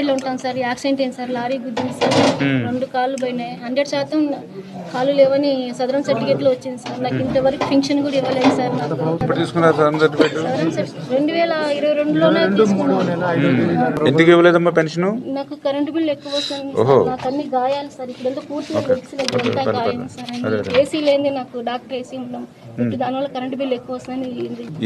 లో ఉంటాం sir accident అయింది సార్ లారీ గుద్దింది సార్ రెండు కాళ్ళు పోయినాయి హండ్రెడ్ శాతం కాళ్ళు లేవని సదరం సర్టిఫికేట్లో వచ్చింది సార్. నాకు ఇంతవరకు పెన్షన్ కూడా ఇవ్వలేదు సార్ రెండు వేల ఇరవై రెండులోనే తీసుకున్నాను. ఎందుకు ఇవ్వలేదమ్మా పెన్షన్? నాకు కరెంటు బిల్ ఎక్కువ వస్తుంది. నాకు అన్ని గాయాలు సార్. ఇప్పుడంతా పూర్తిగా తెలిసిలేదు ఎంత గాయం సార్. అని ఏసీ లేని నాకు డాక్టర్ ఏసీ ఉండడం. ఇప్పుడు దానివల్ల కరెంటు బిల్ ఎక్కువ వస్తుంది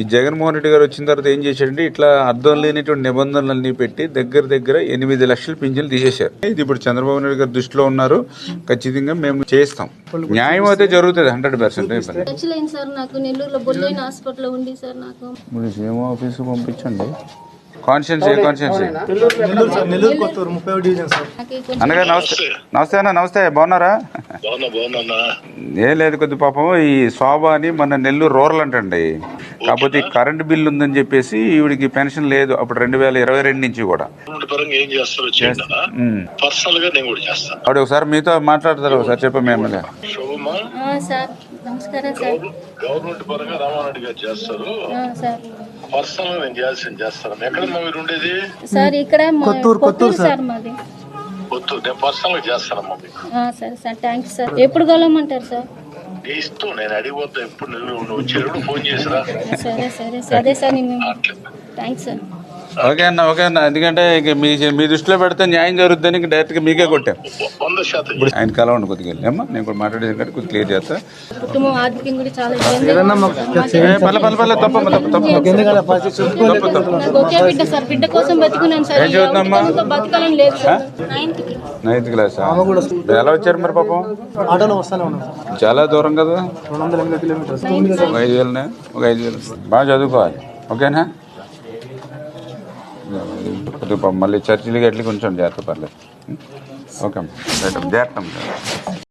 ఈ జగన్మోహన్ రెడ్డి గారు వచ్చిన తర్వాత ఏం చేశాడంటే ఇట్లా అర్థం లేనిటువంటి నిబంధనలన్నీ పెట్టి దగ్గర దగ్గర ఎనిమిది లక్షల పింఛన్లు తీసేశారు. ఇది ఇప్పుడు చంద్రబాబు నాయుడు గారు దృష్టిలో ఉన్నారు. ఖచ్చితంగా మేము చేస్తాం. న్యాయం అయితే జరుగుతుంది హండ్రెడ్ పర్సెంట్ ఖర్చులైంది సార్ నాకు నెల్లూరులో బొల్లైన హాస్పిటల్లో ఉంది సార్ నాకు. మీరు సీఎం ఆఫీస్కి పంపించండి. కాన్షియన్స్ ఏ కాన్షియన్స్ నెల్లూరు సార్ నెల్లూరు కొత్తూరు ముప్పై డివిజన్ సార్. నాకు ఈ కొంచెం అనగా నమస్తే. నమస్తే. అన్న నమస్తే. బాగున్నారా? బాగున్నా బాగున్నా ఏం లేదు కొద్ది పాపం ఈ శోభ అని మన నెల్లూరు రూరల్ అంటండి. కాకపోతే ఈ కరెంట్ బిల్ ఉందని చెప్పేసి ఈవిడికి పెన్షన్ లేదు. అప్పుడు రెండు వేల ఇరవై రెండు నుంచి కూడా. పర్సనల్గా నేను కూడా చేస్తాను ఆవిడ ఒకసారి మీతో మాట్లాడతారు ఒకసారి చెప్పండి నమస్కారం సార్. గవర్నమెంట్ పరంగా రామారెడ్డి గారు చేస్తారు. ఆ, సార్. పర్సనల్గా నేను చేయాల్సింది చేస్తాను. ఎక్కడమ్మా మీరు ఉండేది? సార్ ఇక్కడ మా- కొత్తూరు సార్. మాది. వద్దు నేను పర్సనల్గా చేస్తానమ్మా మీకు. సరే సార్. Thanks sir. ఎప్పుడు కలవమంటారు సార్? ఇష్టం నేను అడిగిపోతా ఎప్పుడు నువ్వు నువ్వు వచ్చేటప్పుడు ఫోన్ చేసిరా సరే సరే సరే సార్ నేను థ్యాంక్స్ సార్ ఓకే అన్న ఓకే అన్న. ఎందుకంటే ఇక మీ మీ దృష్టిలో పెడితే న్యాయం జరుగుతుందని ఇంక డైరెక్ట్గా మీకే కొట్టాం. వంద శాతం. ఇప్పుడు ఆయన కలవండి కొద్దిగా వెళ్ళి. అమ్మా నేను కూడా మాట్లాడేది కొద్దిగా క్లియర్ చేస్తా. కుటుంబం ఆర్థికంగా కూడా చాలా ఇబ్బంది ఏ, పల్ల పల్ల పల్ల తప్పమ్మ తప్ప తప్ప ఎందుకంటే పరిస్థితి నాకు ఒకే బిడ్డ సార్ బిడ్డ కోసం బతికున్నాను సార్. ఏం బతకాలని లేదు సార్. నైన్త్ క్లాస్ ఎలా వచ్చారు మరి పాపం? ఆటోలో వస్తానే ఉన్నాం చాలా దూరం కదా? రెండు వందల ఎనిమిది కిలోమీటర్స్. ఒక ఐదు వేలనే ఒక ఐదు వేలు. బాగా చదువుకోవాలి. ఓకేనా? మళ్ళీ చర్చిలకి ఎట్లకి కొంచెం జాగ్రత్త పర్లేదు. ఓకే అమ్మా. జాగ్రత్త